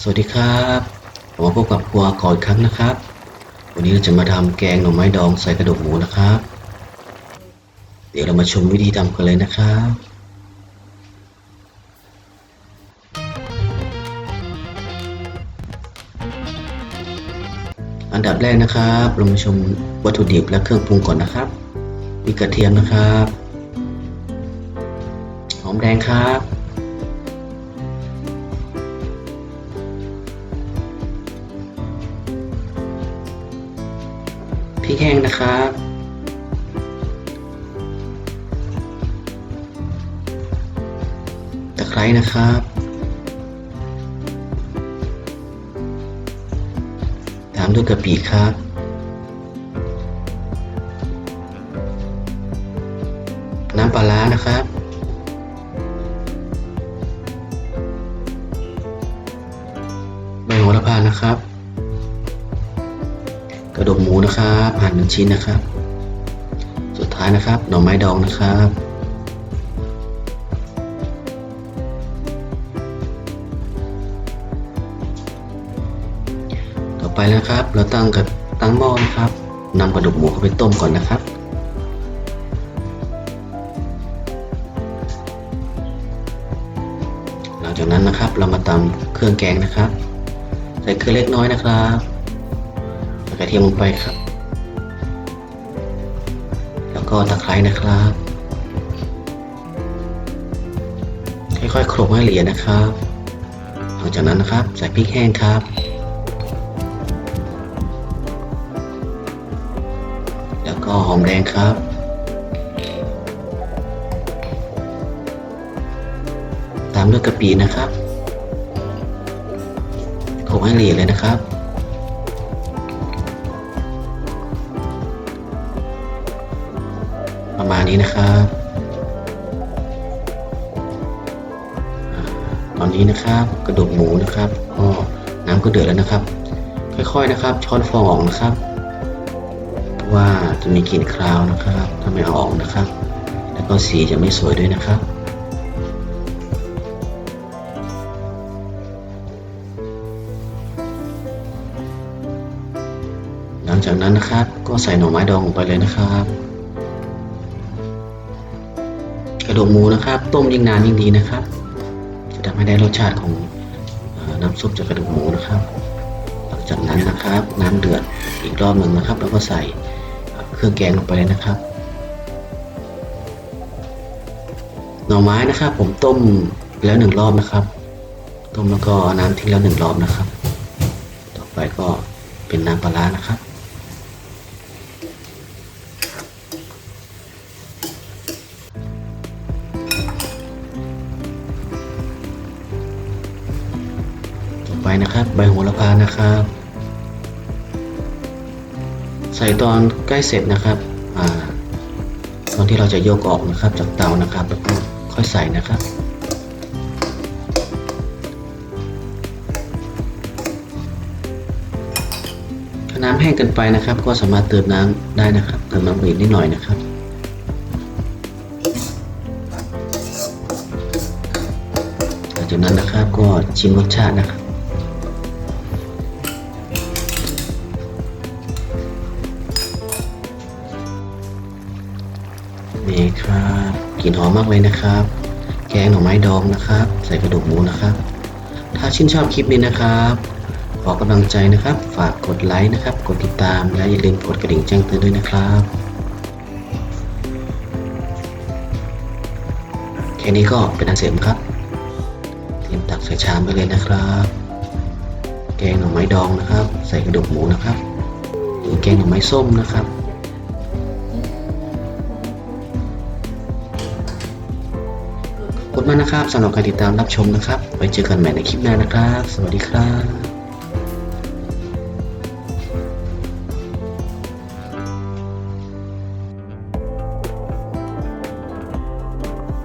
สวัสดีครับผมพบกับครัวก่อนครั้งนะครับ วันนี้เราจะมาทำแกงหน่อไม้ดองใส่กระดูกหมูนะครับ เดี๋ยวเรามาชมวิธีทำกันเลยนะครับอันดับแรกนะครับ เรามาชมวัตถุดิบและเครื่องปรุงก่อนนะครับ มีกระเทียมนะครับ หอมแดงครับ พริกแห้งนะครับตะไคร้นะครับตามด้วยกะปิครับน้ำปลาร้านะครับ ใบโหระพานะครับ กระดูกหมูนะครับหั่นเป็นชิ้นนะครับ สุดท้ายนะครับหน่อไม้ดองนะครับต่อไปนะครับ เราตั้งกับตั้งหม้อนะครับนำกระดูกหมูเข้าไปต้มก่อนนะครับ หลังจากนั้นนะครับเรามาตำเครื่องแกงนะครับ ใส่เกลือเล็กน้อยนะครับ กระเทียมลงไปครับ แล้วก็ตะไคร้นะครับ ค่อยๆโขลกให้ละเอียดนะครับ หลังจากนั้นนะครับใส่พริกแห้งครับ แล้วก็หอมแดงครับตามด้วยกะปินะครับโขลกให้ละเอียดเลยนะครับ นี้นะครับ ตอนนี้นะครับกระดูกหมูนะครับก็น้ำก็เดือดแล้วนะครับ ค่อยๆนะครับ ช้อนฟองออกนะครับ เพราะว่าจะมีกลิ่นคราวนะครับถ้าไม่เอาออกนะครับ แล้วก็สีจะไม่สวยด้วยนะครับหลังจากนั้นนะครับก็ใส่หน่อไม้ดองลงไปเลยนะครับ กหมูนะครับ ต้มยิ่งนานยิ่งดีนะครับ จะทำให้ได้รสชาติของอน้ำซุปจากกระดูกหมูนะครับ หลังจากนั้นนะครับ น้ำเดือดอีกรอบหนึ่งนะครับ แล้วก็ใส่เครื่องแกงลงไปเลยนะครับ หน่อไม้นะครับ ผมต้มแล้วหนึ่งรอบนะครับ ต้มแล้วก็น้ำทิ้งแล้วหนึ่งรอบนะครับ ต่อไปก็เป็นน้ำปลาร้านะครับ ไปนะครับ ใบโหระพานะครับ ใส่ตอนใกล้เสร็จนะครับอ่าตอนที่เราจะยกออกนะครับจากเตานะครับแล้วก็ค่อยใส่นะครับถ้าน้ำแห้งเกินไปนะครับ ก็สามารถเติมน้ำได้นะครับ เติมน้ำไปอีกนิดหน่อยนะครับจากนั้นนะครับก็ชิมรสชาตินะครับ ครับกลิ่นหอมมากเลยนะครับ แกงหน่อไม้ดองนะครับ ใส่กระดูกหมูนะครับ ถ้าชื่นชอบคลิปนี้นะครับ ขอกำลังใจนะครับ ฝากกดไลค์นะครับ กดติดตามและอย่าลืมกดกระดิ่งแจ้งเตือนด้วยนะครับแค่นี้ก็เป็นอันเสร็จครับเตรียมตักใส่ชามไปเลยนะครับ แกงหน่อไม้ดองนะครับ ใส่กระดูกหมูนะครับหรือแกงหน่อไม้ส้มนะครับขอบ คุณมากนะครับสำหรับการติดตามรับชมนะครับ ไว้เจอกันใหม่ในคลิปหน้านะครับ สวัสดีครับ